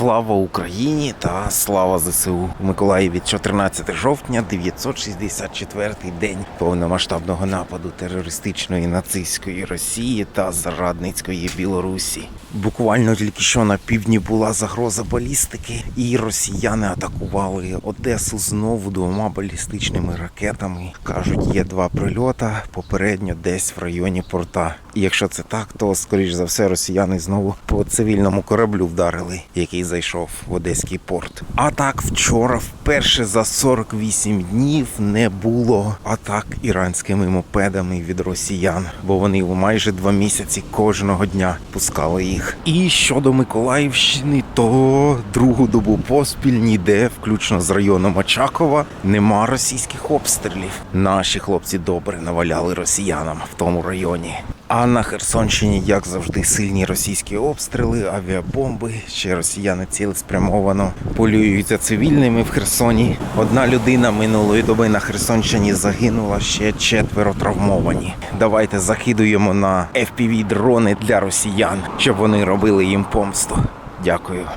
Слава Україні та слава ЗСУ у Миколаєві 14 жовтня, 964 день повномасштабного нападу терористичної нацистської Росії та зрадницької Білорусі. Буквально тільки що на півдні була загроза балістики, і росіяни атакували Одесу знову двома балістичними ракетами. кажуть, є два прильота попередньо десь в районі порта. І якщо це так, то скоріш за все росіяни знову по цивільному кораблю вдарили, який зайшов в Одеський порт. А так вчора, вперше за 48 днів, не було атак іранськими мопедами від росіян, бо вони майже два місяці кожного дня пускали їх. І щодо Миколаївщини, то другу добу поспіль ніде, включно з районом Очакова, нема російських обстрілів. Наші хлопці добре наваляли росіянам в тому районі. А на Херсонщині, як завжди, сильні російські обстріли, авіабомби. Ще росіяни цілеспрямовано полюють за цивільними в Херсоні. Одна людина минулої доби на Херсонщині загинула, ще четверо травмовані. Давайте закидуємо на FPV дрони для росіян, щоб вони робили їм помсту. Дякую.